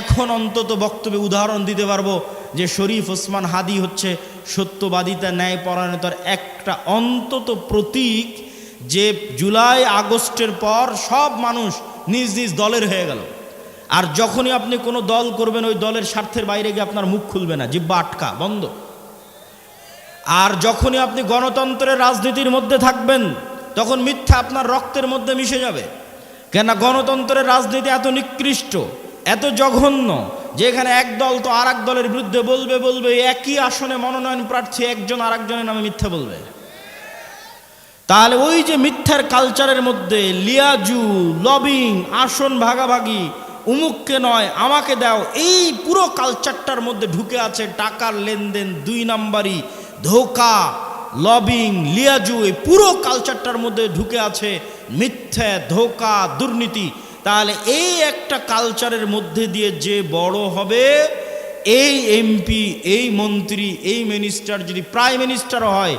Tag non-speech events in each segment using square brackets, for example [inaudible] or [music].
এখন অন্তত বক্তব্যে উদাহরণ দিতে পারব যে শরীফ ওসমান হাদি হচ্ছে সত্যবাদিতা ন্যায় পরায়ণতার একটা অন্তত প্রতীক যে জুলাই আগস্টের পর সব মানুষ নিজ নিজ দলের হয়ে গেল। আর যখনই আপনি কোনো দল করবেন, ওই দলের স্বার্থের বাইরে গিয়ে আপনার মুখ খুলবে না, জিব্বা আটকা, বন্ধ। আর যখনই আপনি গণতন্ত্রের রাজনীতির মধ্যে থাকবেন, তখন মিথ্যা আপনার রক্তের মধ্যে মিশে যাবে। কেন গণতন্ত্রের রাজনীতি এত নিকৃষ্ট এত জঘন্য যে এখানে এক দল তো আর দলের বিরুদ্ধে বলবে বলবে একই আসনে মনোনয়ন প্রার্থী একজন আর একজনের নামে মিথ্যা বলবে। তাহলে ওই যে মিথ্যার কালচারের মধ্যে লিয়াজু, লবিং, আসন ভাগাভাগি, উমুককে নয়, আমাকে দাও, এই পুরো কালচারটার মধ্যে ঢুকে আছে টাকার লেনদেন, দুই নাম্বারই ধোকা, লবিং, লিয়াজু, এই পুরো কালচারটার মধ্যে ঢুকে আছে মিথ্যা, ধোকা, দুর্নীতি। তাহলে এই একটা কালচারের মধ্যে দিয়ে যে বড় হবে, এই এমপি এই মন্ত্রী, এই মিনিস্টার যদি প্রাইম মিনিস্টারও হয়,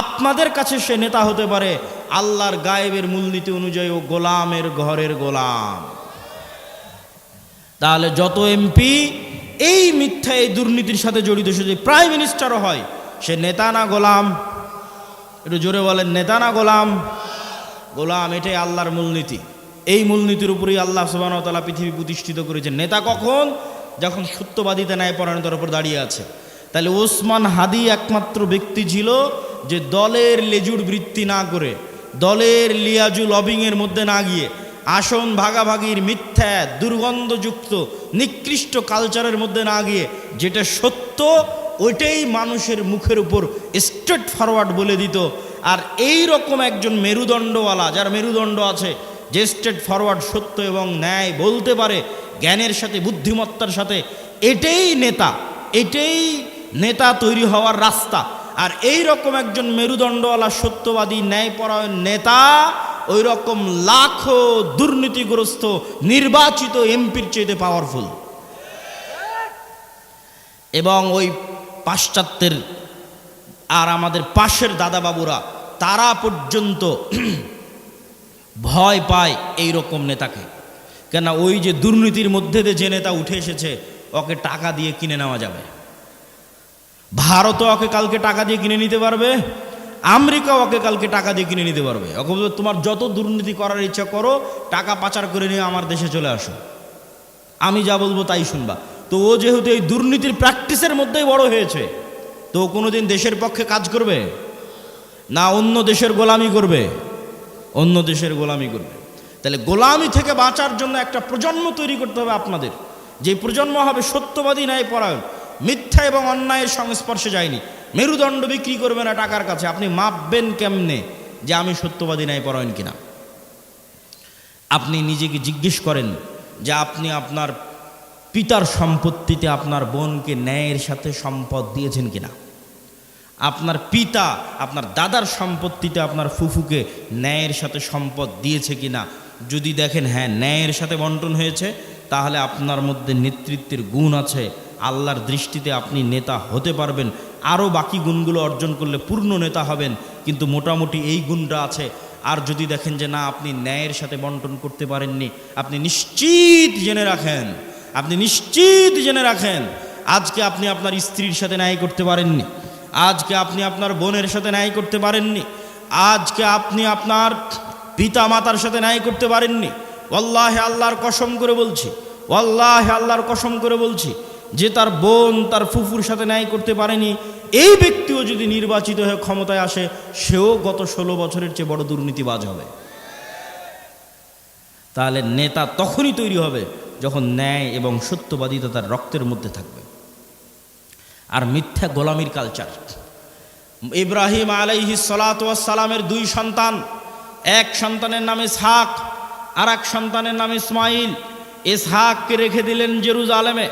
আপনাদের কাছে সে নেতা হতে পারে আল্লাহর গায়েবের মূলনীতি অনুযায়ী ও গোলামের ঘরের গোলাম। তাহলে যত এমপি এই মিথ্যা, এই দুর্নীতির সাথে জড়িত সে যদি প্রাইম মিনিস্টারও হয়, সে নেতা না গোলাম? একটু জোরে বলেন, নেতা না গোলাম? গোলাম এটাই আল্লাহর মূলনীতি। এই মূলনীতির উপরেই আল্লাহ সুবাহতালা পৃথিবী প্রতিষ্ঠিত করেছে নেতা কখন? যখন সত্যবাদিতা ন্যায় পরায়ণতার উপর দাঁড়িয়ে আছে। তাহলে ওসমান হাদি একমাত্র ব্যক্তি ছিল যে দলের লেজুর বৃত্তি না করে, দলের লিয়াজু লবিংয়ের মধ্যে না গিয়ে আসন ভাগাভাগির মিথ্যা, দুর্গন্ধযুক্ত, নিকৃষ্ট কালচারের মধ্যে না গিয়ে যেটা সত্য, ওইটাই মানুষের মুখের উপর স্ট্রেট ফরওয়ার্ড বলে দিত। আর এই রকম একজন মেরুদণ্ডওয়ালা, যার মেরুদণ্ড আছে যে স্ট্রেট ফরওয়ার্ড সত্য এবং ন্যায় বলতে পারে, জ্ঞানের সাথে, বুদ্ধিমত্তার সাথে। এটাই নেতা এটাই নেতা তৈরি হওয়ার রাস্তা। আর এই রকম একজন মেরুদণ্ডওয়ালা, সত্যবাদী, ন্যায়পরায়ণ নেতা ওই রকম লাখো দুর্নীতিগ্রস্ত, নির্বাচিত এমপির চেয়েতে পাওয়ারফুল এবং ওই পাশ্চাত্যের আর আমাদের পাশের দাদাবাবুরা, তারা পর্যন্ত ভয় পায় এই রকম নেতাকে। কেন ওই যে দুর্নীতির মধ্যে যে নেতা উঠে এসেছে, ওকে টাকা দিয়ে কিনে নেওয়া যাবে। ভারতও ওকে কালকে টাকা দিয়ে কিনে নিতে পারবে আমেরিকা ওকে কালকে টাকা দিয়ে কিনে নিতে পারবে। ওকে তোমার যত দুর্নীতি করার ইচ্ছা করো, টাকা পাচার করে নিয়ে আমার দেশে চলে আসো। আমি যা বলব তাই শুনবা। তো ও যেহেতু এই দুর্নীতির প্র্যাকটিসের মধ্যেই বড় হয়েছে, তো কোনোদিন দেশের পক্ষে কাজ করবে? না অন্য দেশের গোলামি করবে? অন্য দেশের গোলামি করবে। তাহলে গোলামি থেকে বাঁচার জন্য একটা প্রজন্ম তৈরি করতে হবে আপনাদের। যে প্রজন্ম হবে সত্যবাদী ন্যায় পরায়ণ মিথ্যা এবং অন্যায়ের সংস্পর্শে যায়নি। মেরুদণ্ড বিক্রি করবে না টাকার কাছে। আপনি মাপবেন কেমনে যে আমি সত্যবাদী ন্যায় পরায়ণ কিনা? আপনি নিজেকে জিজ্ঞেস করেন যে আপনি আপনার পিতার সম্পত্তিতে আপনার বোনকে ন্যায়ের সাথে সম্পদ দিয়েছেন কিনা? আপনার পিতা, আপনার দাদার সম্পত্তিতে আপনার ফুফুকে ন্যায়ের সাথে সম্পদ দিয়েছে কিনা, যদি দেখেন হ্যাঁ ন্যায়ের সাথে বন্টন হয়েছে, তাহলে আপনার মধ্যে নেতৃত্বের গুণ আছে, আল্লাহর দৃষ্টিতে আপনি নেতা হতে পারবেন আরও বাকি গুণগুলো অর্জন করলে পূর্ণ নেতা হবেন, কিন্তু মোটামুটি এই গুণটা আছে, আর যদি দেখেন যে না, আপনি ন্যায়ের সাথে বন্টন করতে পারেননি, আপনি নিশ্চিত জেনে রাখেন, আপনি নিশ্চিত জেনে রাখেন, আজকে আপনি আপনার স্ত্রীর সাথে ন্যায় করতে পারেননি। আজকে আপনি আপনার বোনের সাথে ন্যায় করতে পারেননি। আজকে আপনি আপনার পিতা মাতার সাথে ন্যায় করতে পারেননি। ওল্লাহে আল্লাহর কসম করে বলছি ওল্লাহে আল্লাহর কসম করে বলছি, যে তার বোন তার ফুফুর সাথে ন্যায় করতে পারেনি, এই ব্যক্তিও যদি নির্বাচিত হয়ে ক্ষমতায় আসে, সেও গত ষোলো বছরের চেয়ে বড় দুর্নীতিবাজ হবে। তাহলে নেতা তখনই তৈরি হবে যখন ন্যায় এবং সত্যবাদিতা তার রক্তের মধ্যে থাকবে। আর মিথ্যা গোলামির কালচার ইব্রাহিম আলাইহি সালামের দুই সন্তান, এক সন্তানের নাম ইসহাক আর এক সন্তানের নাম ইসমাইল। ইসহাককে রেখে দিলেন জেরুজালেমে,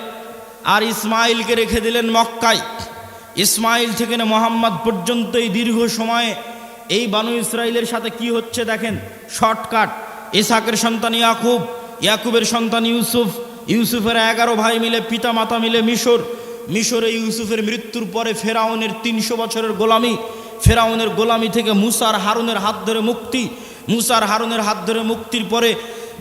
আর ইসমাইলকে রেখে দিলেন মক্কায়। ইসমাইল থেকে মোহাম্মদ পর্যন্ত এই দীর্ঘ সময়ে এই বানু ইসরায়েলের সাথে কি হচ্ছে দেখেন? শর্টকাট। ইসাকের সন্তান ইয়াকুব, ইয়াকুবের সন্তান ইউসুফ, ইউসুফের এগারো ভাই মিলে পিতা মাতা মিলে মিশর। মিশরে ইউসুফের মৃত্যুর পরে ফেরাউনের তিনশো বছরের গোলামি, ফেরাউনের গোলামি থেকে মুসার হারুনের হাত ধরে মুক্তি, মুসার হারুনের হাত ধরে মুক্তির পরে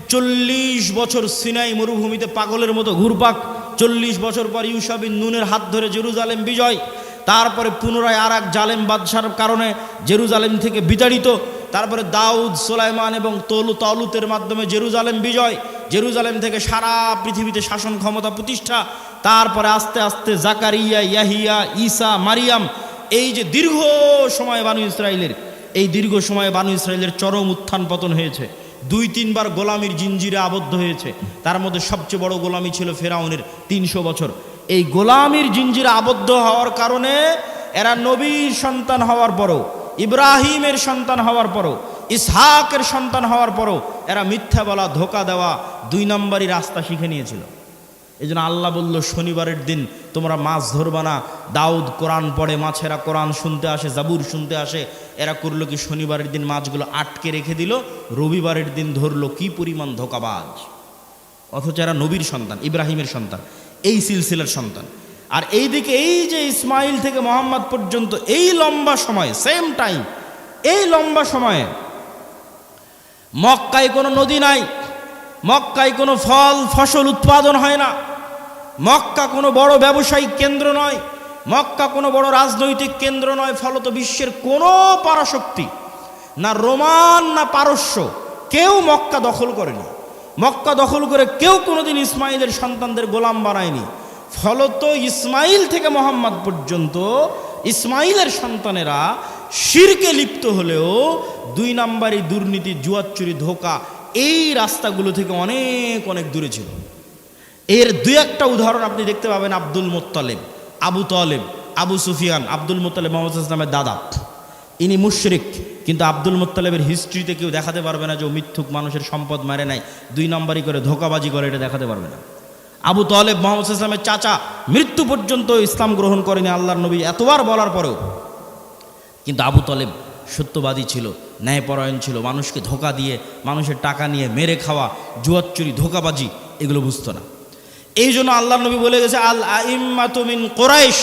চল্লিশ বছর সিনাই মরুভূমিতে পাগলের মতো ঘুরপাক, চল্লিশ বছর পর ইউসাবিন নুনের হাত ধরে জেরুজালেম বিজয়, তারপরে পুনরায় আর এক জালেম বাদশার কারণে জেরুজালেম থেকে বিতাড়িত। তারপরে দাউদ, সোলাইমান এবং তলু, তলুতের মাধ্যমে জেরুজালেম বিজয়। জেরুজালেম থেকে সারা পৃথিবীতে শাসন ক্ষমতা প্রতিষ্ঠা। তারপরে আস্তে আস্তে জাকারিয়া, ইয়াহিয়া, ঈসা, মারিয়াম, এই যে দীর্ঘ সময় বানু ইসরায়েলের এই দীর্ঘ সময়ে বানু ইসরায়েলের চরম উত্থান পতন হয়েছে। দুই, তিনবার গোলামির জিঞ্জিরে আবদ্ধ হয়েছে। তার মধ্যে সবচেয়ে বড় গোলামি ছিল ফেরাউনের তিনশো বছর। এই গোলামির জিঞ্জিরে আবদ্ধ হওয়ার কারণে এরা নবীর সন্তান হওয়ার পরও ইব্রাহিমের সন্তান হওয়ার পরও, ইসহাকের সন্তান হওয়ার পরও এরা মিথ্যা বলা, ধোকা দেওয়া দুই নম্বরই রাস্তা শিখে নিয়েছিল। এই জন্য আল্লাহ বলল, শনিবারের দিন তোমরা মাছ ধরবা না। দাউদ কোরআন পড়ে, মাছেরা কোরআন শুনতে আসে, জাবুর শুনতে আসে। এরা করল কি, শনিবারের দিন মাছগুলো আটকে রেখে দিল, রবিবারের দিন ধরলো কি পরিমাণ ধোকাবাজ। অথচ এরা নবীর সন্তান, ইব্রাহিমের সন্তান, এই সিলসিলার সন্তান। আর এইদিকে এই যে ইসমাইল থেকে মোহাম্মদ পর্যন্ত এই লম্বা সময় সেম টাইম এই লম্বা সময়ে মক্কায় কোনো নদী নাই, মক্কায় কোনো ফল, ফসল উৎপাদন হয় না, মক্কা কোনো বড় ব্যবসায়িক কেন্দ্র নয়, মক্কা কোনো বড় রাজনৈতিক কেন্দ্র নয়, ফলত বিশ্বের কোনো পরাশক্তি, না রোমান, না পারস্য, কেউ মক্কা দখল করেনি। মক্কা দখল করে কেউ কোনোদিন ইসমাইলের সন্তানদের গোলাম বানায়নি। ফলত ইসমাইল থেকে মোহাম্মদ পর্যন্ত ইসমাইলের সন্তানেরা শিরকে লিপ্ত হলেও দুই নাম্বারই দুর্নীতি জুয়াচ্চুরি ধোকা এই রাস্তাগুলো থেকে অনেক অনেক দূরে ছিল। এর দুই একটা উদাহরণ আপনি দেখতে পাবেন আব্দুল মোত্তালেব, আবু তলেব, আবু সুফিয়ান, আব্দুল মোত্তালেব মোহাম্মদ ইসলামের দাদা। ইনি মুশরিক, কিন্তু আব্দুল মোত্তালেবের হিস্ট্রিতে কেউ দেখাতে পারবে না যে মিথ্যুক মানুষের সম্পদ মারে নাই, দুই নম্বরই করে ধোকাবাজি করে এটা দেখাতে পারবে না। আবু তলেব মোহাম্মদ ইসলামের চাচা মৃত্যু পর্যন্ত ইসলাম গ্রহণ করেনি আল্লাহর নবী এতবার বলার পরেও। কিন্তু আবু তলেব সত্যবাদী ছিল, ন্যায়পরায়ণ ছিল, মানুষকে ধোকা দিয়ে, মানুষের টাকা নিয়ে মেরে খাওয়া, জুয়ার চুরি, ধোকাবাজি এগুলো বুঝতো না। এই জন্য আল্লাহ নবী বলে গেছে, আল আইম্মাতুমিন কোরাইশ।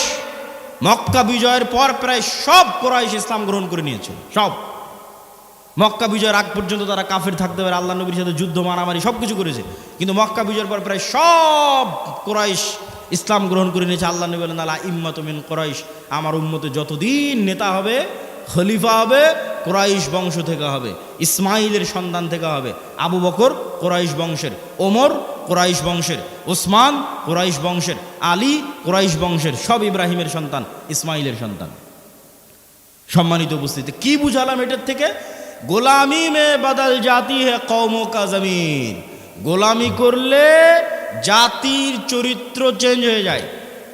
মক্কা বিজয়ের পর প্রায় সব কোরাইশ ইসলাম গ্রহণ করে নিয়েছিল, সব। মক্কা বিজয়ের আগ পর্যন্ত তারা কাফের থাকতে পারে, আল্লাহ নবীর সাথে যুদ্ধ, মারামারি সব কিছু করেছে। কিন্তু মক্কা বিজয়ের পর প্রায় সব কোরাইশ ইসলাম গ্রহণ করে নিয়েছে। আল্লাহ নবী আল্লাহ ইম্মাতুমিন কোরাইশ। আমার উম্মতে যতদিন নেতা হবে, খলিফা হবে, কোরাইশ বংশ থেকে হবে, ইসমাইলের সন্তান থেকে হবে, আবু বকর কোরাইশ বংশের, ওমর কোরাইশ বংশের, ওসমান কোরাইশ বংশের, আলী কোরাইশ বংশের, সব ইব্রাহিমের সন্তান, ইসমাইলের সন্তান। সম্মানিত উপস্থিতি, কি বুঝালাম এটার থেকে? গোলামি মে বদল জাতি হে কৌম কা জমিন। গোলামি করলে জাতির চরিত্র চেঞ্জ হয়ে যায়।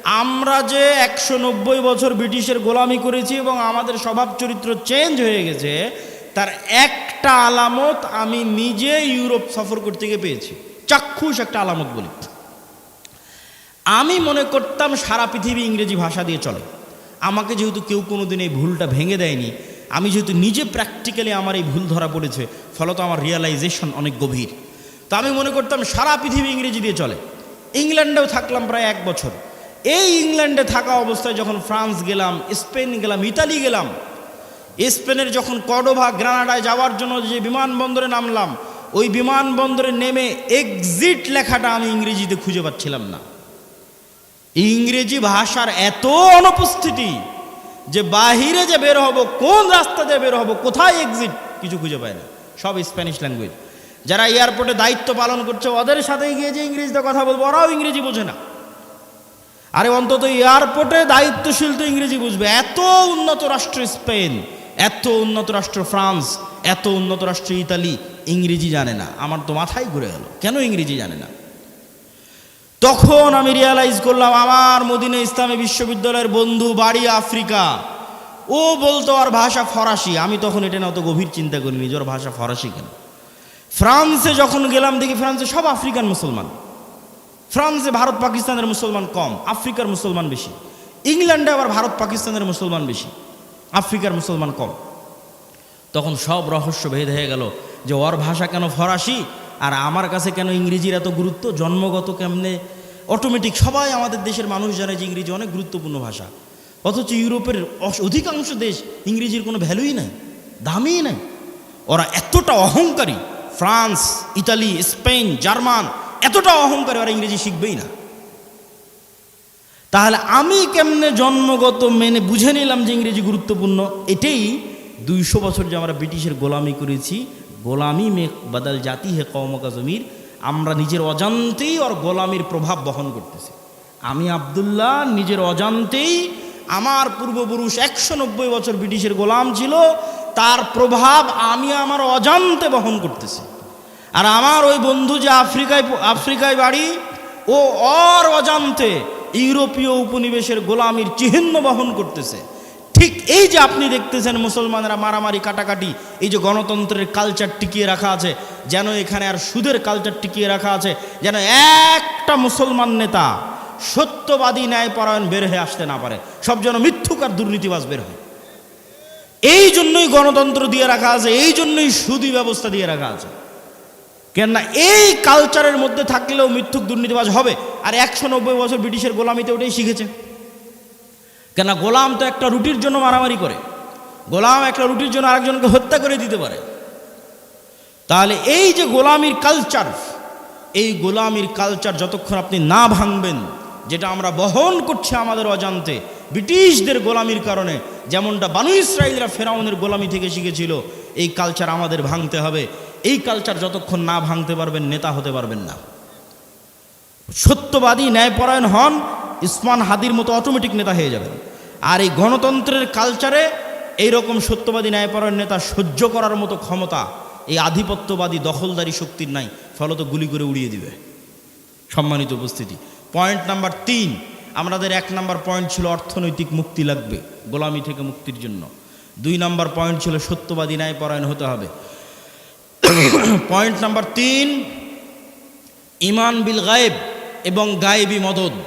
আমরা যে একশো নব্বই বছর ব্রিটিশের গোলামি করেছি এবং আমাদের স্বভাব চরিত্র চেঞ্জ হয়ে গেছে, তার একটা আলামত আমি নিজে ইউরোপ সফর করতে গিয়ে পেয়েছি। চাক্ষুষ একটা আলামত বলি। আমি মনে করতাম সারা পৃথিবী ইংরেজি ভাষা দিয়ে চলে। আমাকে যেহেতু কেউ কোনোদিন এই ভুলটা ভেঙে দেয়নি আমি যেহেতু নিজে প্র্যাকটিক্যালি আমার এই ভুল ধরা পড়েছে, ফলত আমার রিয়েলাইজেশন অনেক গভীর। তো আমি মনে করতাম সারা পৃথিবী ইংরেজি দিয়ে চলে। ইংল্যান্ডেও থাকলাম প্রায় এক বছর। এই ইংল্যান্ডে থাকা অবস্থায় যখন ফ্রান্স গেলাম, স্পেন গেলাম, ইতালি গেলাম, স্পেনের যখন কডোভা গ্রানাডায় যাওয়ার জন্য যে বিমানবন্দরে নামলাম, ওই বিমানবন্দরে নেমে এক্সিট লেখাটা আমি ইংরেজিতে খুঁজে পাচ্ছিলাম না। ইংরেজি ভাষার এত অনুপস্থিতি যে বাহিরে যে বের হব, কোন রাস্তা দিয়ে বের হব, কোথায় এক্সিট কিছু খুঁজে পায় না। সব স্প্যানিশ ল্যাঙ্গুয়েজ যারা এয়ারপোর্টে দায়িত্ব পালন করছে, ওদের সাথে গিয়ে যে ইংরেজিতে কথা বলব, ওরাও ইংরেজি বোঝে না। আরে অন্তত এয়ারপোর্টে দায়িত্বশীল তো ইংরেজি বুঝবে। এত উন্নত রাষ্ট্র স্পেন, এত উন্নত রাষ্ট্র ফ্রান্স, এত উন্নত রাষ্ট্র ইতালি, ইংরেজি জানে না। আমার তো মাথায় ঘুরে গেল। কেন ইংরেজি জানে না? তখন আমি রিয়ালাইজ করলাম আমার মদিনা ইসলামী বিশ্ববিদ্যালয়ের বন্ধু বাড়ি আফ্রিকা। ও বলতো, আর ভাষা ফরাসি। আমি তখন এটা না অত গভীর চিন্তা করিনি যে ওর ভাষা ফরাসি কেন। ফ্রান্সে যখন গেলাম, দেখি ফ্রান্সে সব আফ্রিকান মুসলমান। ফ্রান্সে ভারত পাকিস্তানের মুসলমান কম, আফ্রিকার মুসলমান বেশি। ইংল্যান্ডে আবার ভারত পাকিস্তানের মুসলমান বেশি, আফ্রিকার মুসলমান কম। তখন সব রহস্য ভেদ হয়ে গেল যে ওর ভাষা কেন ফরাসি? আর আমার কাছে কেন ইংরেজির এত গুরুত্ব? জন্মগত কেমনে? অটোমেটিক সবাই আমাদের দেশের মানুষ জানে যে ইংরেজি অনেক গুরুত্বপূর্ণ ভাষা। অথচ ইউরোপের অধিকাংশ দেশ ইংরেজির কোনো ভ্যালুই নাই, দামই নাই। ওরা এতটা অহংকারী, ফ্রান্স, ইতালি, স্পেন, জার্মান, এতটা অহংকারী ওরা ইংরেজি শিখবেই না। তাহলে আমি কেমনে জন্মগত মেনে বুঝে নিলাম যে ইংরেজি গুরুত্বপূর্ণ? এটাই দুইশো বছর যে আমরা ব্রিটিশের গোলামি করেছি গোলামি মে বদল জাতি হে কৌমকা জমির। আমরা নিজের অজান্তেই ওর গোলামির প্রভাব বহন করতেছি। আমি আবদুল্লাহ, নিজের অজান্তেই আমার পূর্বপুরুষ একশো নব্বই বছর ব্রিটিশের গোলাম ছিল, তার প্রভাব আমি আমার অজান্তে বহন করতেছি। আর আমার ওই বন্ধু যে আফ্রিকায় আফ্রিকায় বাড়ি, ও অর অজান্তে ইউরোপীয় উপনিবেশের গোলামির চিহ্ন বহন করতেছে। ঠিক এই যে আপনি দেখতেছেন মুসলমানরা মারামারি, কাটাকাটি, এই যে গণতন্ত্রের কালচার টিকিয়ে রাখা আছে, যেন এখানে আর সুদের কালচার টিকিয়ে রাখা আছে, যেন একটা মুসলমান নেতা সত্যবাদী ন্যায়পরায়ণ বের হয়ে আসতে না পারে, সব যেন মিথ্যুক আর দুর্নীতিবাজ বের হয়। এই জন্যই গণতন্ত্র দিয়ে রাখা আছে, এই জন্যই সুদী ব্যবস্থা দিয়ে রাখা আছে। কেননা এই কালচারের মধ্যে থাকলেও মিথ্যুক, দুর্নীতিবাজ হবে, আর একশো নব্বই বছর ব্রিটিশের গোলামিতে ওটাই শিখেছে। কেন গোলাম তো একটা রুটির জন্য মারামারি করে। গোলাম একটা রুটির জন্য আরেকজনকে হত্যা করে দিতে পারে। তাহলে এই যে গোলামির কালচার এই গোলামির কালচার যতক্ষণ আপনি না ভাঙবেন, যেটা আমরা বহন করছি আমাদের অজান্তে, ব্রিটিশদের গোলামির কারণে, যেমনটা বানু ইসরায়েলরা ফেরাউনের গোলামি থেকে শিখেছিল, এই কালচার আমাদের ভাঙতে হবে। এই কালচার যতক্ষণ না ভাঙতে পারবেন, নেতা হতে পারবেন না। সত্যবাদী, ন্যায়পরায়ণ হন, ইসমান হাদির মতো অটোমেটিক নেতা হয়ে যাবেন। আর এই গণতন্ত্রের কালচারে এইরকম সত্যবাদী, ন্যায়পরায়ণ নেতা সহ্য করার মতো ক্ষমতা এই আধিপত্যবাদী দখলদারি শক্তির নাই, ফলত গুলি করে উড়িয়ে দিবে। সম্মানিত উপস্থিতি পয়েন্ট নাম্বার তিন, আমাদের এক নাম্বার পয়েন্ট ছিল অর্থনৈতিক মুক্তি লাগবে, গোলামি থেকে মুক্তির জন্য। দুই নাম্বার পয়েন্ট ছিল সত্যবাদী, ন্যায়পরায়ণ হতে হবে। পয়েন্ট নাম্বার তিন, ইমান বিল গায়েব এবং গায়েবী মদত।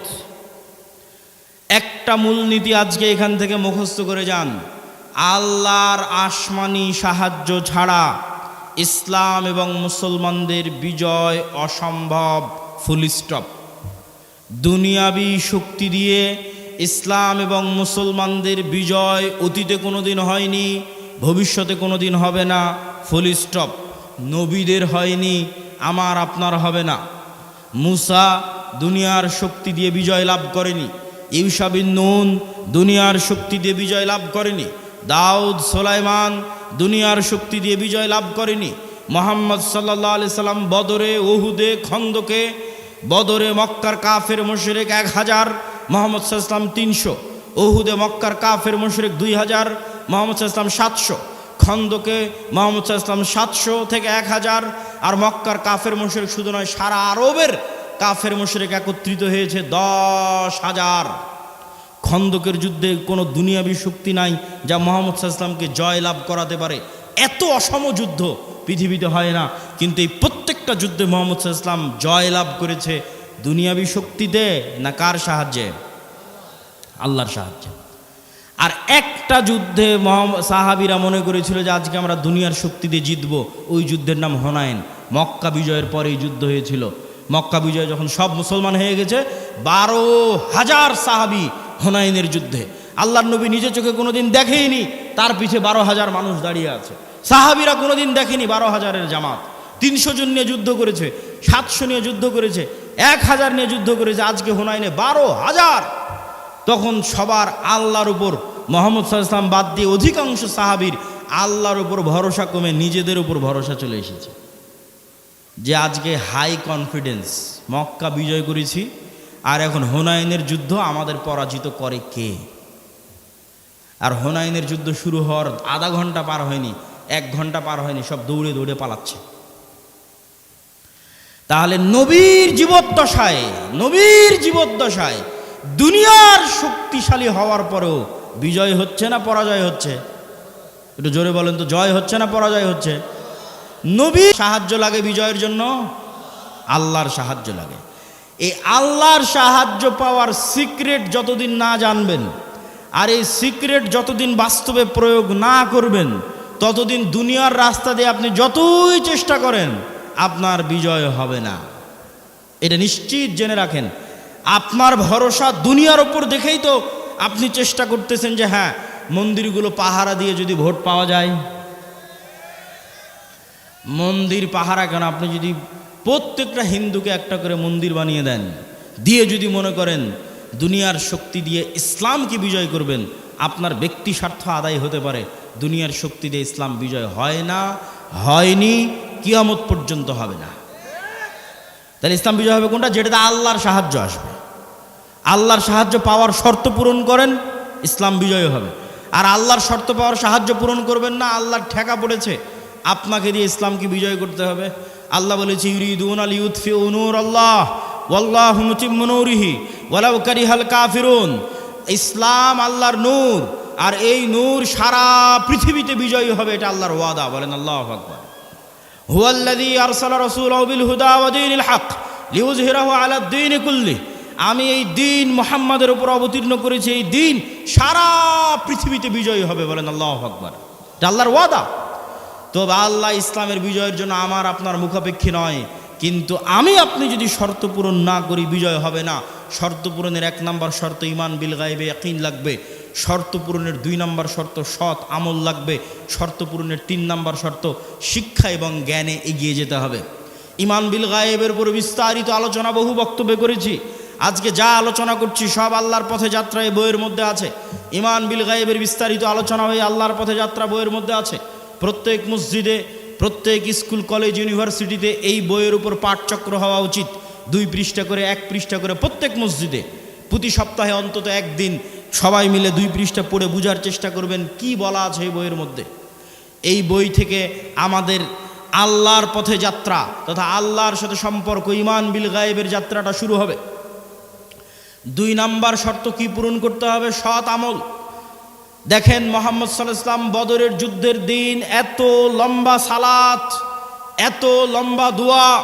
একটা মূলনীতি আজকে এখান থেকে মুখস্থ করে যান। আল্লাহর আসমানি সাহায্য ছাড়া ইসলাম এবং মুসলমানদের বিজয় অসম্ভব ফুল স্টপ দুনিয়াবি শক্তি দিয়ে ইসলাম এবং মুসলমানদের বিজয় অতীতে কোনো দিন হয়নি, ভবিষ্যতে কোনোদিন হবে না ফুল স্টপ নবীদের হয়নি, আমার, আপনার হবে না। মুসা দুনিয়ার শক্তি দিয়ে বিজয় লাভ করেনি। ইউসাবিন নুন, দুনিয়ার শক্তি দিয়ে বিজয় লাভ করেনি। দাউদ, সোলাইমান, দুনিয়ার শক্তি দিয়ে বিজয় লাভ করেনি। মোহাম্মদ সাল্লাহ আলি সাল্লাম বদরে ওহুদে খন্দকে, বদরে মক্কার কাফের মুশরিক এক হাজার, মোহাম্মদ সাল্লাম তিনশো। ওহুদে মক্কার কাফের মুশরিক দুই হাজার, মোহাম্মদ সাল্লাম সাতশো। খন্দকে মোহাম্মদ সাল্লাম সাতশো থেকে এক হাজার, আর মক্কার কাফের মুশরিক শুধু নয়, সারা আরবের কাফের মুশরিক একত্রিত হয়েছে দশ হাজার। খন্দকের যুদ্ধে কোনো দুনিয়াবী শক্তি নাই যা মোহাম্মদ জয় লাভ করাতে পারে। এত অসম যুদ্ধ পৃথিবীতে হয় না, কিন্তু এই প্রত্যেকটা যুদ্ধে মোহাম্মদ জয় লাভ করেছে দুনিয়াবী শক্তিতে না কার সাহায্যে? আল্লাহর সাহায্যে। আর একটা যুদ্ধে সাহাবিরা মনে করেছিল যে আজকে আমরা দুনিয়ার শক্তি দিয়ে জিতবো, ওই যুদ্ধের নাম হনায়ন মক্কা বিজয়ের পরেই যুদ্ধ হয়েছিল। মক্কা বিজয় যখন সব মুসলমান হয়ে গেছে, বারো হাজার সাহাবি হনাইনের যুদ্ধে। আল্লাহ নবী নিজে চোখে কোনোদিন দেখেইনি, তার পিছে বারো হাজার মানুষ দাঁড়িয়ে আছে। সাহাবিরা কোনোদিন দেখেনি বারো হাজারের জামাত। তিনশো জন নিয়ে যুদ্ধ করেছে, সাতশো নিয়ে যুদ্ধ করেছে, এক হাজার নিয়ে যুদ্ধ করেছে, আজকে হুনাইনে বারো হাজার। তখন সবার আল্লাহর উপর, মোহাম্মদ সাল্লাম বাদ দিয়ে অধিকাংশ সাহাবির আল্লাহর উপর ভরসা কমে নিজেদের উপর ভরসা চলে এসেছে। যে আজকে হাই কনফিডেন্স মক্কা বিজয় করেছি, আর এখন হোনাইনের যুদ্ধ আমাদের পরাজিত করে কে? আর হোনাইনের যুদ্ধ শুরু হওয়ার আধা ঘণ্টা পার হয়নি, এক ঘণ্টা পার হয়নি, সব দৌড়ে দৌড়ে পালাচ্ছে। তাহলে নবীর জীবদ্দশায় নবীর জীবদ্দশায় দুনিয়ার শক্তিশালী হওয়ার পরেও বিজয় হচ্ছে না পরাজয় হচ্ছে? একটু জোরে বলেন তো, জয় হচ্ছে না পরাজয় হচ্ছে? নবী সাহায্য লাগে বিজয়ের জন্য? আল্লাহর সাহায্য লাগে। এই আল্লাহর সাহায্য পাওয়ার সিক্রেট যতদিন না জানবেন, আর এই সিক্রেট যতদিন বাস্তবে প্রয়োগ না করবেন, ততদিন দুনিয়ার রাস্তা দিয়ে আপনি যতই চেষ্টা করেন, আপনার বিজয় হবে না। এটা নিশ্চিত জেনে রাখেন। আপনার ভরসা দুনিয়ার ওপর দেখেই তো আপনি চেষ্টা করতেছেন যে হ্যাঁ মন্দিরগুলো পাহারা দিয়ে যদি ভোট পাওয়া যায় মন্দির পাহারা কেন? আপনি যদি প্রত্যেকটা হিন্দুকে একটা করে মন্দির বানিয়ে দেন, দিয়ে যদি মনে করেন দুনিয়ার শক্তি দিয়ে ইসলামকে বিজয় করবেন, আপনার ব্যক্তি স্বার্থ আদায় হতে পারে। দুনিয়ার শক্তি দিয়ে ইসলাম বিজয় হয় না, হয়নি, কিয়ামত পর্যন্ত হবে না। তাহলে ইসলাম বিজয় হবে কোনটা? যেটাতে আল্লাহর সাহায্য আসবে। আল্লাহর সাহায্য পাওয়ার শর্ত পূরণ করেন, ইসলাম বিজয় হবে। আর আল্লাহর শর্ত পাওয়ার সাহায্য পূরণ করবেন না, আল্লাহর ঠেকা পড়েছে আপনাকে দিয়ে ইসলামকে বিজয় করতে হবে। আল্লাহ বলেছে, ইউরিদুন আল ইউৎফি উনুর আল্লাহ ওয়াল্লাহ মুচিমনুরিহি ওয়ালাউ কারি হাল কাফিরুন। ইসলাম আল্লাহর নূর, আর এই নূর সারা পৃথিবীতে বিজয়ী হবে, এটা আল্লাহর ওয়াদা, বলেন আল্লাহ আকবর। হুয়াল্লাদি আরসালা রসুল বিল হুদা ওয়াদিল হক লিউজহিরাহ আলাদ্দিন কুল্লি। আমি এই দিন মোহাম্মদের উপর অবতীর্ণ করেছি, এই দিন সারা পৃথিবীতে বিজয়ী হবে, বলেন আল্লাহ আকবর। এটা আল্লাহর ওয়াদা। তো আল্লাহ ইসলামের বিজয়ের জন্য আমার আপনার মুখাপেক্ষী নয়। কিন্তু আমি আপনি যদি শর্ত পূরণ না করি, বিজয় হবে না। শর্ত পূরণের এক নম্বর শর্ত ইমান বিল গাইবে একই লাগবে। শর্ত পূরণের দুই নম্বর শর্ত সৎ আমল লাগবে। শর্ত পূরণের তিন নম্বর শর্ত শিক্ষা এবং জ্ঞানে এগিয়ে যেতে হবে। ইমান বিল গায়েবের উপর বিস্তারিত আলোচনা বহু বক্তব্য করেছি। আজকে যা আলোচনা করছি সব আল্লাহর পথে যাত্রা এই বইয়ের মধ্যে আছে। ইমান বিল গায়েবের বিস্তারিত আলোচনা হয়ে আল্লাহর পথে যাত্রা বইয়ের মধ্যে আছে। প্রত্যেক মসজিদে, প্রত্যেক স্কুল, কলেজ, ইউনিভার্সিটিতে এই বইয়ের উপর পাঠচক্র হওয়া উচিত। দুই পৃষ্ঠা করে, এক পৃষ্ঠা করে প্রত্যেক মসজিদে। প্রতি সপ্তাহে অন্তত একদিন সবাই মিলে দুই পৃষ্ঠা পড়ে বোঝার চেষ্টা করবেন, কি বলা আছে এই বইয়ের মধ্যে। এই বই থেকে আমাদের আল্লাহর পথে যাত্রা তথা আল্লাহর সাথে সম্পর্ক ইমান বিল গায়েবের যাত্রাটা শুরু হবে। দুই নাম্বার শর্ত কি পূরণ করতে হবে? সৎ আমল। দেখেন মোহাম্মদ সাল্লাহ ইসলাম বদরের যুদ্ধের দিন, এত লম্বা সালাত, এত লম্বা দোয়া,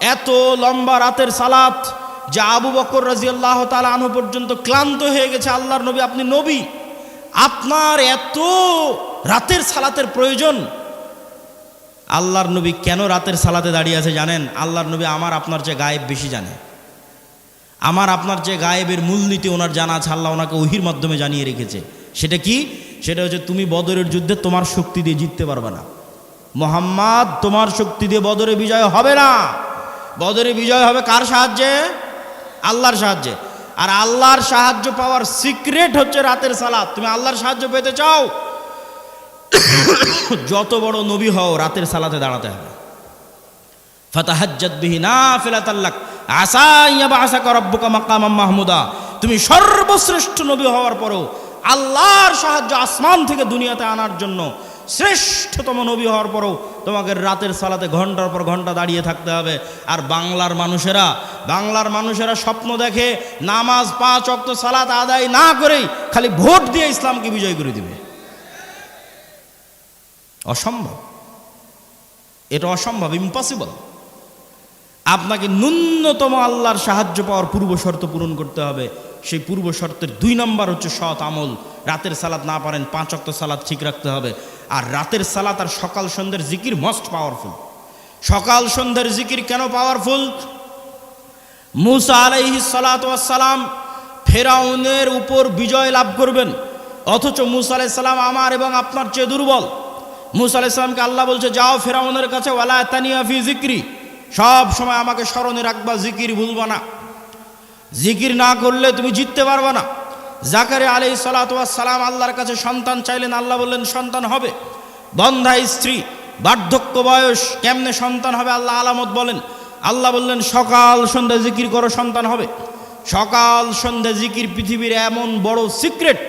এত লম্বা রাতের সালাত, যে আবু বকর রাজি আল্লাহ আনু পর্যন্ত ক্লান্ত হয়ে গেছে, আল্লাহর নবী, আপনি নবী। আপনার এত রাতের সালাতের প্রয়োজন। আল্লাহর নবী কেন রাতের সালাতে দাঁড়িয়ে আছে জানেন? আল্লাহর নবী আমার আপনার যে গায়েব বেশি জানে। আমার আপনার যে গায়েবের মূলনীতি ওনার জানা আছে, আল্লাহ ওনাকে ওহির মাধ্যমে জানিয়ে রেখেছে। সেটা কি? সেটা হচ্ছে তুমি বদরের যুদ্ধে তোমার শক্তি দিয়ে জিততে পারবে না। মোহাম্মদ, তোমার শক্তি দিয়ে বদরে বিজয় হবে না। বদরে বিজয় হবে কার সাহায্যে? আল্লাহর সাহায্যে। আর আল্লাহর সাহায্য পাওয়ার সিক্রেট হচ্ছে রাতের সালাত। তুমি আল্লাহর সাহায্য পেতে চাও? [coughs] যত বড় নবী হও, রাতের সালাতে দাঁড়াতে হবে। নাফিলাতাল্লাক আসা ইয়াবা মাকামাম মাহমুদা। তুমি সর্বশ্রেষ্ঠ নবী হওয়ার পরও আল্লাহর সাহায্য আসমান থেকে দুনিয়াতে আনার জন্য শ্রেষ্ঠতম নবী হওয়ার পরও তোমাকে রাতের সালাতে ঘণ্টার পর ঘণ্টা দাঁড়িয়ে থাকতে হবে। আর বাংলার মানুষেরা বাংলার মানুষেরা স্বপ্ন দেখে নামাজ পাঁচ অক্ত সালাত আদায় না করেই খালি ভোট দিয়ে ইসলামকে বিজয় করে দিবে। অসম্ভব। এটা অসম্ভব ইম্পসিবল আপনাকে ন্যূনতম আল্লাহর সাহায্য পাওয়ার পূর্ব শর্ত পূরণ করতে হবে। সেই পূর্ব শর্তের দুই নম্বর হচ্ছে সৎ আমল। রাতের সালাদ না পারেন, পাঁচ অক্ত সালাদ ঠিক রাখতে হবে। আর রাতের সালাত আর সকাল সন্ধ্যের জিকির মোস্ট পাওয়ারফুল সকাল সন্ধ্যের জিকির কেন পাওয়ারফুল মুসা আলাইহি সালাম ফেরাউনের উপর বিজয় লাভ করবেন। অথচ মুসা আলাইসাল্লাম আমার এবং আপনার চেয়ে দুর্বল। মুসা আলাইসাল্লামকে আল্লাহ বলছে, যাও ফেরাউনের কাছে, ওয়ালা তানিয়া ফি জিক্রি। সব সময় আমাকে স্মরণে রাখবা, জিকির ভুলবা না। জিকির না করলে তুমি জিততে পারবে না। জাকারে আলি সালাম আল্লাহর কাছে সন্তান চাইলেন, আল্লাহ বললেন, সন্তান হবে। বন্ধা স্ত্রী, বার্ধক্য বয়স, কেমনে সন্তান হবে আল্লাহ আলামত বলেন। আল্লাহ বললেন, সকাল সন্ধ্যা জিকির করো, সন্তান হবে। সকাল সন্ধ্যা জিকির পৃথিবীর এমন বড় সিক্রেট,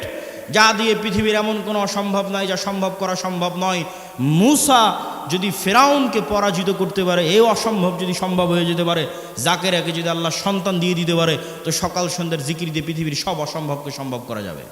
যা দিয়ে পৃথিবীর এমন কোনো অসম্ভব নয় যা সম্ভব করা সম্ভব নয়। মুসা যদি ফেরাউনকে পরাজিত করতে পারে এ অসম্ভব যদি সম্ভব হয়ে যেতে পারে জাকের একে যদি আল্লাহ সন্তান দিয়ে দিতে পারে, তো সকাল সন্ধ্যার জিকির দিয়ে পৃথিবীর সব অসম্ভবকে সম্ভব করা যাবে।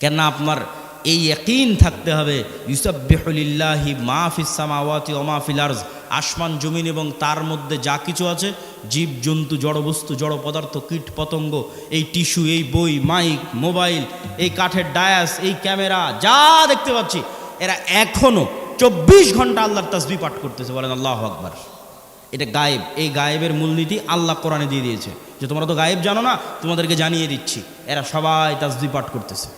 কেন আপনার এই একইন থাকতে হবে ইউসাবিহলিল্লাহি মাহফিস সামাওয়াতি ওমাফিল আর্জ। আসমান, জমিন এবং তার মধ্যে যা কিছু আছে, জীব, জন্তু, জড়বস্তু, জড় পদার্থ, কীট, পতঙ্গ, এই টিস্যু, এই বই, মাইক, মোবাইল, এই কাঠের ডায়াস, এই ক্যামেরা, যা দেখতে পাচ্ছি এরা এখনও চব্বিশ ঘণ্টা আল্লাহর তাসবি পাঠ করতেছে, বলেন আল্লাহ আকবার। এটা গায়েব। এই গায়েবের মূলনীতি আল্লাহ কোরআনে দিয়ে দিয়েছে যে, তোমরা তো গায়েব জানো না, তোমাদেরকে জানিয়ে দিচ্ছি। এরা সবাই তাসবি পাঠ করতেছে।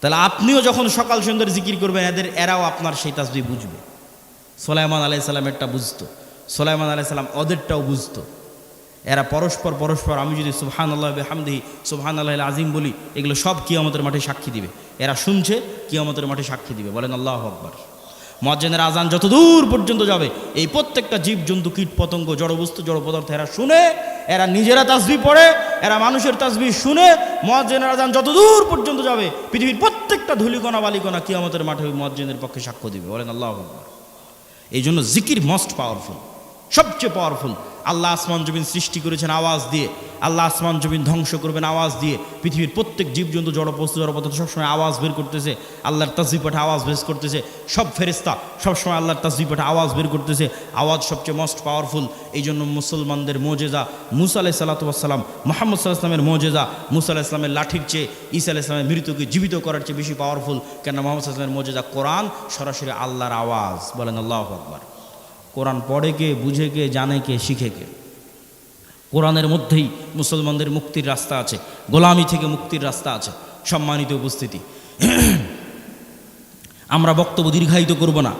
তাহলে আপনিও যখন সকাল সন্ধ্যার জিকির করবেন, এদের, এরাও আপনার সেই তাসবি বুঝবে। সোলাইমান আলাই আলাইসাল্লামেরটা বুঝতো। সোলাইমান আলাই আলাইসাল্লাম ওদেরটাও বুঝতো। এরা পরস্পর পরস্পর, আমি যদি সুবহান আল্লাহ হামদি সুবহান আল্লাহ আজিম বলি, এগুলো সব কিয়ামতের মাঠে সাক্ষী দিবে। এরা শুনছে, কিয়ামতের মাঠে সাক্ষী দিবে। বলেন, আল্লাহ আকবর। মজ্জেনের আজান যত দূর পর্যন্ত যাবে, এই প্রত্যেকটা জীব জন্তু কীট পতঙ্গ জড়বস্তু, জড় পদার্থ এরা শুনে, এরা নিজেরা তাসবি পড়ে, এরা মানুষের তাসবি শুনে মজ্জেনের আজান যত দূর পর্যন্ত যাবে, পৃথিবীর প্রত্যেকটা ধুলিকণা, বালিকণা কিয়ামতের মাঠে ওই মজ্জেনের পক্ষে সাক্ষ্য দিবে। বলেন, আল্লাহ আকবর। এই জন্য জিকির মোস্ট পাওয়ারফুল সবচেয়ে পাওয়ারফুল আল্লাহ আসমান জমিন সৃষ্টি করেছেন আওয়াজ দিয়ে। আল্লাহ আসমান জমিন ধ্বংস করবেন আওয়াজ দিয়ে। পৃথিবীর প্রত্যেক জীবজন্তু জড়বস্তু জড়পদার্থ সবসময় আওয়াজ বের করতেছে। আল্লাহর তাসবি পাঠে আওয়াজ বের করতেছে। সব ফেরিস্তা সবসময় আল্লাহর তাসবি পাঠে আওয়াজ বের করতেছে। আওয়াজ সবচেয়ে মোস্ট পাওয়ারফুল এই জন্য মুসলমানদের মোজেজা মুসা আলাই সাল্লাতাম মোহাম্মদ সাল্লাহ ইসলামের মোজেজা মুসা আলাহ ইসলামের লাঠির চেয়ে, ঈসা আলাহ ইসলামের মৃত্যুকে জীবিত করার চেয়ে বেশি পাওয়ারফুল কেন মোহাম্মদ ইসলামের মোজেজা কোরআন সরাসরি আল্লাহর আওয়াজ। বলেন আল্লাহ আকবর। কোরআন পড়ে কে, বুঝে কে, জানে কে, শিখে কে। কোরআনের মধ্যেই মুসলমানদের মুক্তির রাস্তা আছে, গোলামি থেকে মুক্তির রাস্তা আছে, সম্মানিত উপস্থিতি। আমরা বক্তব্য দীর্ঘায়িত করব না,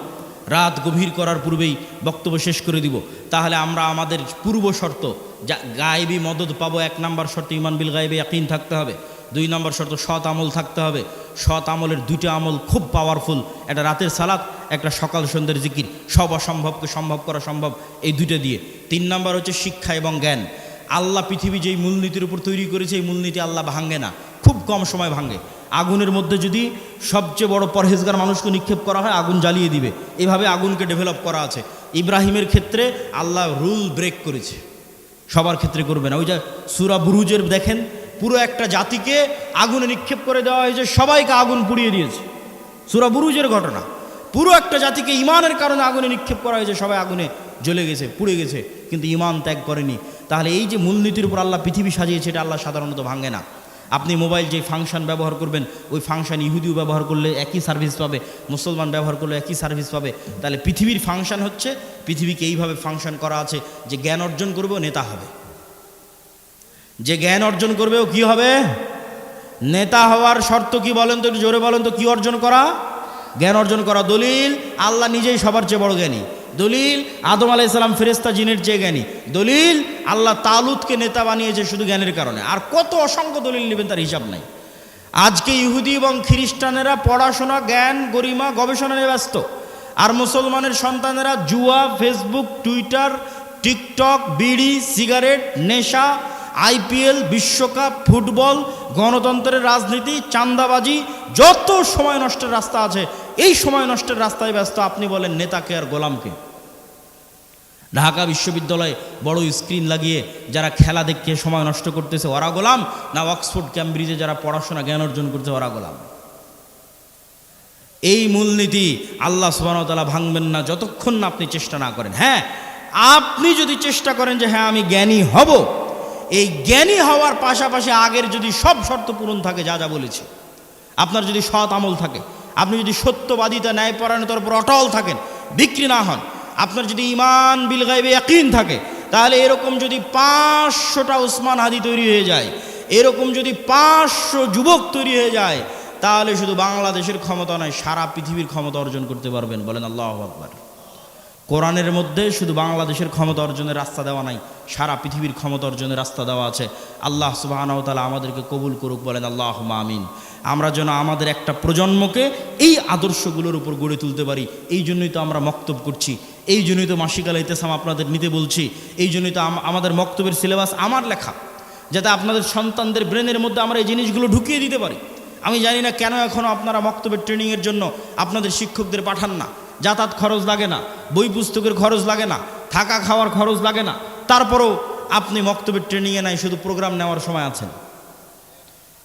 রাত গভীর করার পূর্বেই বক্তব্য শেষ করে দিব। তাহলে আমরা আমাদের পূর্ব শর্ত, যা গায়েবি মদত পাবো, এক নাম্বার শর্ত ইমান বিল গায়েবে ইয়াকিন থাকতে হবে, দুই নম্বর শর্ত সৎ আমল থাকতে হবে, সৎ আমলের দুইটা আমল খুব পাওয়ারফুল একটা রাতের সালাত একটা সকাল সন্ধ্যের জিকির। সব অসম্ভবকে সম্ভব, করা সম্ভব, এই দুইটা দিয়ে। তিন নম্বর হচ্ছে শিক্ষা এবং জ্ঞান। আল্লাহ পৃথিবী যেই মূলনীতির উপর তৈরি করেছে, এই মূলনীতি আল্লাহ ভাঙে না। খুব কম সময় ভাঙে। আগুনের মধ্যে যদি সবচেয়ে বড় পরহেজগার মানুষকে নিক্ষেপ করা হয়, আগুন জ্বালিয়ে দিবে। এভাবে আগুনকে ডেভেলপ করা আছে। ইব্রাহিমের ক্ষেত্রে আল্লাহ রুল ব্রেক করেছে। সবার ক্ষেত্রে করবে না। ওই যে সুরা বুরুজের দেখেন, পুরো একটা জাতিকে আগুনে নিক্ষেপ করে দেওয়া হয়েছে, সবাইকে আগুন পুড়িয়ে দিয়েছে। সুরা বুরুজের ঘটনা। পুরো একটা জাতিকে ইমানের কারণে আগুনে নিক্ষেপ করা হয়েছে, সবাই আগুনে জ্বলে গেছে, পুড়ে গেছে, কিন্তু ইমান ত্যাগ করেনি। তাহলে এই যে মূলনীতির উপর আল্লাহ পৃথিবী সাজিয়েছে, এটা আল্লাহ সাধারণত ভাঙে না। আপনি মোবাইল যে ফাংশন ব্যবহার করবেন, ওই ফাংশন ইহুদিও ব্যবহার করলে একই সার্ভিস পাবে, মুসলমান ব্যবহার করলে একই সার্ভিস পাবে। তাহলে পৃথিবীর ফাংশন হচ্ছে, পৃথিবীকে এইভাবে ফাংশন করা আছে যে জ্ঞান অর্জন করবে ও নেতা হবে। যে জ্ঞান অর্জন করবে ও কী হবে? নেতা হওয়ার শর্ত কি বলেন তো জোরে বলেন তো, কি অর্জন করা? জ্ঞান অর্জন করা দলিল, আল্লাহ নিজেই সবার চেয়ে বড় জ্ঞানী। দলিল, আদম আলাইসালাম ফেরেস্তা জিনের চেয়ে জ্ঞানী। দলিল, আল্লাহ তালুদকে নেতা বানিয়েছে শুধু জ্ঞানের কারণে। আর কত অসংখ্য দলিল নেবেন তার হিসাব নাই। আজকে ইহুদি এবং খ্রিস্টানেরা পড়াশোনা, জ্ঞান, গরিমা, গবেষণা নিয়ে ব্যস্ত। আর মুসলমানের সন্তানেরা জুয়া, Facebook, Twitter, TikTok, bidi, cigarette, নেশা আইপিএল, বিশ্বকাপ, ফুটবল, গণতন্ত্রের রাজনীতি চান্দাবাজি যত সময় নষ্টের রাস্তা আছে, এই সময় নষ্টের রাস্তায় ব্যস্ত আপনি বলেন, নেতাকে আর গোলামকে? ঢাকা বিশ্ববিদ্যালয়ে বড় স্ক্রিন লাগিয়ে যারা খেলা দেখে সময় নষ্ট করতেছে, ওরা গোলাম? না অক্সফোর্ড, ক্যামব্রিজে যারা পড়াশোনা, জ্ঞান অর্জন করছে, ওরা গোলাম? এই মূলনীতি আল্লাহ সুবাহতালা ভাঙবেন না যতক্ষণ না আপনি চেষ্টা না করেন। হ্যাঁ আপনি যদি চেষ্টা করেন যে হ্যাঁ আমি জ্ঞানী হব এই জ্ঞানী হওয়ার পাশাপাশি আগের যদি সব শর্ত পূরণ থাকে, যা যা বলেছি, আপনার যদি সৎ আমল থাকে, আপনি যদি সত্যবাদিতা, ন্যায়পরায়ণতার উপর অটল থাকেন, বিক্রি না হন, আপনার যদি ইমান বিল গাইবে একইন থাকে, তাহলে এরকম যদি পাঁচশোটা উসমান হাদি তৈরি হয়ে যায়, এরকম যদি পাঁচশো যুবক তৈরি হয়ে যায়, তাহলে শুধু বাংলাদেশের ক্ষমতা নয়, সারা পৃথিবীর ক্ষমতা অর্জন করতে পারবেন। বলেন আল্লাহ আকবর। কোরআনের মধ্যে শুধু বাংলাদেশের ক্ষমতা অর্জনের রাস্তা দেওয়া নাই, সারা পৃথিবীর ক্ষমতা অর্জনের রাস্তা দেওয়া আছে। আল্লাহ সুবাহানাওতালা আমাদেরকে কবুল করুক, বলেন আল্লাহ আমিন। আমরা যেন আমাদের একটা প্রজন্মকে এই আদর্শগুলোর উপর গড়ে তুলতে পারি। এই জন্যই তো আমরা মক্তব করছি। এই জন্যই তো মাসিকাল ইতেসাম আপনাদের নিতে বলছি। এই জন্যই তো আমাদের মক্তবের সিলেবাস আমার লেখা, যাতে আপনাদের সন্তানদের ব্রেনের মধ্যে আমরা এই জিনিসগুলো ঢুকিয়ে দিতে পারি। আমি জানি না কেন এখনও আপনারা মক্তবের ট্রেনিংয়ের জন্য আপনাদের শিক্ষকদের পাঠান না। যাতায়াত খরচ লাগে না, বই পুস্তকের খরচ লাগে না, থাকা খাওয়ার খরচ লাগে না। তারপরেও আপনি মক্তবের ট্রেনিংয়ে নাই, শুধু প্রোগ্রাম নেওয়ার সময় আছেন।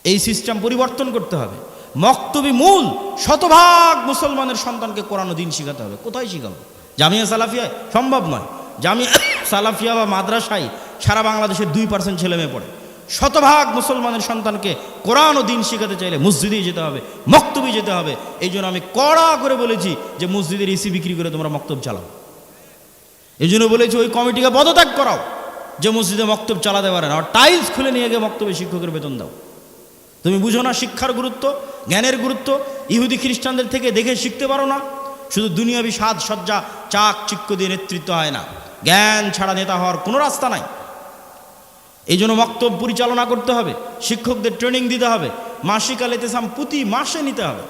এই সিস্টেম পরিবর্তন করতে হবে। মক্তবি মূল শতভাগ মুসলমানের সন্তানকে কোরআন দিন শিখাতে হবে। কোথায় শিখাবো? জামিয়া সালাফিয়ায়? সম্ভব নয়। জামিয়া সালাফিয়া বা মাদ্রাসায় সারা বাংলাদেশের দুই পার্সেন্ট ছেলে মেয়ে পড়ে। শতভাগ মুসলমানের সন্তানকে কোরআন ও দিন শেখাতে চাইলে মসজিদেই যেতে হবে, মক্তবি যেতে হবে। এই জন্য আমি কড়া করে বলেছি যে মসজিদের এসি বিক্রি করে তোমরা মক্তব চালাও। এই জন্য বলেছি ওই কমিটিকে পদত্যাগ করাও যে মসজিদে মক্তব চালাতে পারে না। আর টাইলস খুলে নিয়ে গিয়ে মক্তবে শিক্ষকের বেতন দাও। তুমি বুঝো না শিক্ষার গুরুত্ব, জ্ঞানের গুরুত্ব? ইহুদি খ্রিস্টানদের থেকে দেখে শিখতে পারো না? শুধু দুনিয়াবি সাজ সজ্জা চাক চিক্ক দিয়ে নেতৃত্ব হয় না। জ্ঞান ছাড়া নেতা হওয়ার কোনো রাস্তা নাই। এই জন্য বক্তব্য পরিচালনা করতে হবে, শিক্ষকদের ট্রেনিং দিতে হবে, মাসিক আলেতেসাম প্রতি মাসে নিতে হবে।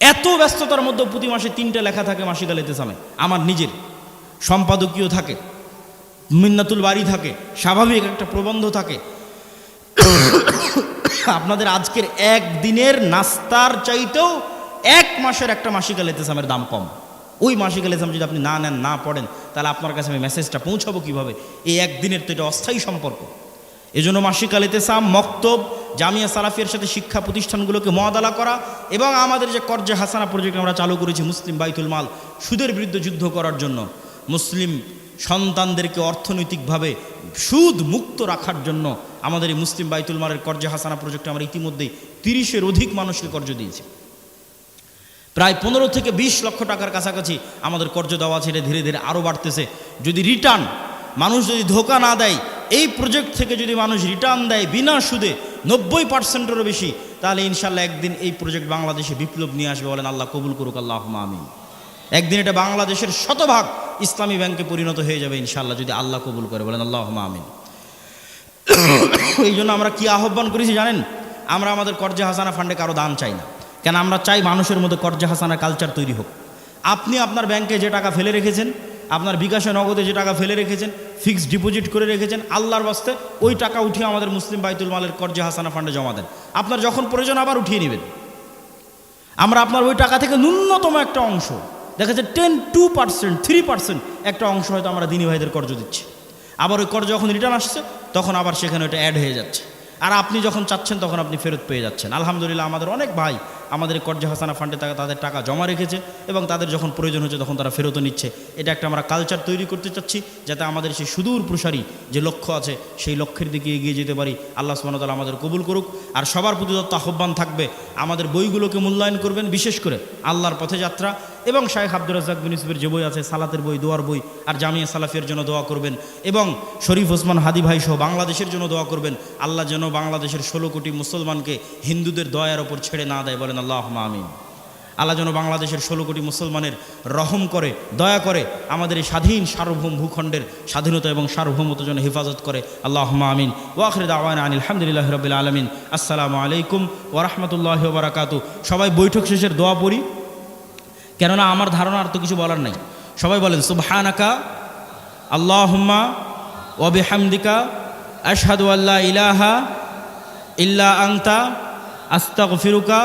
এত ব্যস্ততার মধ্যে প্রতি মাসে তিনটা লেখা থাকে মাসিক আলেতেসামে আমার নিজের। সম্পাদকীয় থাকে, মিন্নাতুল বাড়ি থাকে, স্বাভাবিক একটা প্রবন্ধ থাকে। আপনাদের আজকের এক দিনের নাস্তার চাইতেও এক মাসের একটা মাসিক আলেতেসামের দাম কম। ওই মাসিক আলেসাম যদি আপনি না নেন, না পড়েন তাহলে আপনার কাছে আমি মেসেজটা পৌঁছাবো কীভাবে? এই একদিনের তো এটা অস্থায়ী সম্পর্ক। এজন্য মাসিক আলেতেসাম মক্তব, জামিয়া সালাফিয়ার সাথে শিক্ষা প্রতিষ্ঠানগুলোকে মহাদালা করা এবং আমাদের যে কর্জে হাসানা প্রজেক্ট আমরা চালু করেছি মুসলিম বাইতুল মাল, সুদের বিরুদ্ধে যুদ্ধ করার জন্য। মুসলিম সন্তানদেরকে অর্থনৈতিকভাবে সুদ মুক্ত রাখার জন্য আমাদের এই মুসলিম বাইতুল মালের কর্জে হাসানা প্রজেক্টে আমরা ইতিমধ্যেই তিরিশের অধিক মানুষকে কর্জ দিয়েছি। প্রায় পনেরো থেকে বিশ লক্ষ টাকার কাছাকাছি আমাদের কর্জ দেওয়া এটা ধীরে ধীরে আরও বাড়তেছে। যদি রিটার্ন মানুষ যদি ধোকা না দেয়, এই প্রজেক্ট থেকে যদি মানুষ রিটার্ন দেয় বিনা সুদে নব্বই পার্সেন্টেরও বেশি, তাহলে ইনশাল্লাহ একদিন এই প্রজেক্ট বাংলাদেশে বিপ্লব নিয়ে আসবে বলেন আল্লাহ কবুল করুক আল্লাহ আমিন। একদিন এটা বাংলাদেশের শতভাগ ইসলামী ব্যাংকে পরিণত হয়ে যাবে ইনশাল্লাহ যদি আল্লাহ কবুল করে বলেন আল্লাহ আমিন। [coughs] এই জন্য আমরা কি আহ্বান করেছি জানেন? আমরা আমাদের কর্জে হাসানা ফান্ডে কারও দান চাই না। কেন আমরা চাই মানুষের মধ্যে কর্জা হাসানা কালচার তৈরি হোক। আপনি আপনার ব্যাংকে যে টাকা ফেলে রেখেছেন, আপনার বিকাশে নগদে যে টাকা ফেলে রেখেছেন ফিক্সড ডিপোজিট করে রেখেছেন, আল্লাহর বাস্তে ওই টাকা উঠিয়ে আমাদের মুসলিম বাইতুল মালের কর্জা হাসানা ফান্ডে জমা দেন। আপনার যখন প্রয়োজন আবার উঠিয়ে নেবেন। আমরা আপনার ওই টাকা থেকে ন্যূনতম একটা অংশ, দেখা যাচ্ছে ten two percent three percent একটা অংশ হয়তো আমরা দিনী ভাইদের কর্জ দিচ্ছি। আবার ওই কর্জ যখন রিটার্ন আসছে, তখন আবার সেখানে ওটা অ্যাড হয়ে যাচ্ছে। আর আপনি যখন চাচ্ছেন, তখন আপনি ফেরত পেয়ে যাচ্ছেন। আলহামদুলিল্লাহ, আমাদের অনেক ভাই আমাদের কর্জা হাসানা ফান্ডে টাকা তাদের টাকা জমা রেখেছে এবং তাদের যখন প্রয়োজন হচ্ছে তখন তারা ফেরতও নিচ্ছে। এটা একটা আমরা কালচার তৈরি করতে চাচ্ছি যাতে আমাদের সেই সুদূর প্রসারী যে লক্ষ্য আছে সেই লক্ষ্যের দিকে এগিয়ে যেতে পারি। আল্লাহ সুবাহতাল আমাদের কবুল করুক। আর সবার প্রতি দত্ত আহ্বান থাকবে, আমাদের বইগুলোকে মূল্যায়ন করবেন, বিশেষ করে আল্লাহর পথে যাত্রা। এবং শাহেখ আব্দুর রাজাক বিন যে বই আছে, সালাতের বই, দোয়ার বই, আর জামিয়া সালাফিয়ার জন্য দোয়া করবেন। এবং শরীফ ওসমান হাদি ভাই সহ বাংলাদেশের জন্য দোয়া করবেন। আল্লাহ যেন বাংলাদেশের ষোলো কোটি মুসলমানকে হিন্দুদের দয়ার ওপর ছেড়ে না দেয় বলেন আল্লাহ আমিন। আল্লাহ যেন বাংলাদেশের ষোলো কোটি মুসলমানের রহম করে, দয়া করে আমাদের এই স্বাধীন সার্বভৌম ভূখণ্ডের স্বাধীনতা এবং সার্বভৌমত জন্য হেফাজত করে। আল্লাহ আমিন। ওয়াখরে দাওয়ান আনিল আলহামদুলিল্লাহ রবিল আলমিন। আসসালামু আলাইকুম ওরহমতুল্লাহ বারাকাতু। সবাই বৈঠক শেষের দোয়া পড়ি। কেননা আমার ধারণা আর তো কিছু বলার নাই। সবাই বলেন, সুবহানাকা আল্লাহুম্মা ওবিহামদিকা আশহাদু আল্লাহ ইলাহা ইল্লা আংতা আস্তাগফিরুকা